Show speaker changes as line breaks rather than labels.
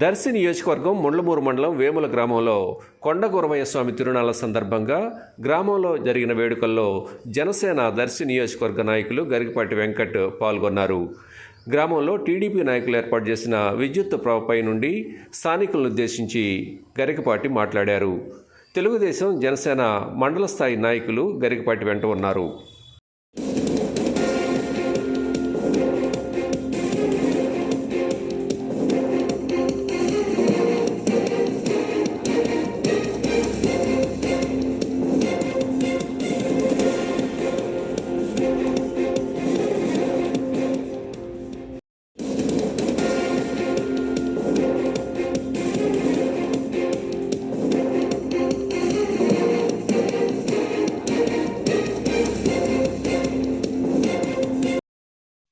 దర్శి నియోజకవర్గం ముండ్లమూరు మండలం వేముల గ్రామంలో కొండగురవయ్య స్వామి తిరునాళ్ళ సందర్భంగా గ్రామంలో జరిగిన వేడుకల్లో జనసేన దర్శి నియోజకవర్గ నాయకులు గరికపాటి వెంకట్ పాల్గొన్నారు. గ్రామంలో టీడీపీ నాయకులు ఏర్పాటు చేసిన విద్యుత్ ప్రభపై నుండి స్థానికులను ఉద్దేశించి గరికపాటి మాట్లాడారు. తెలుగుదేశం జనసేన మండల స్థాయి నాయకులు గరికపాటి వెంట ఉన్నారు.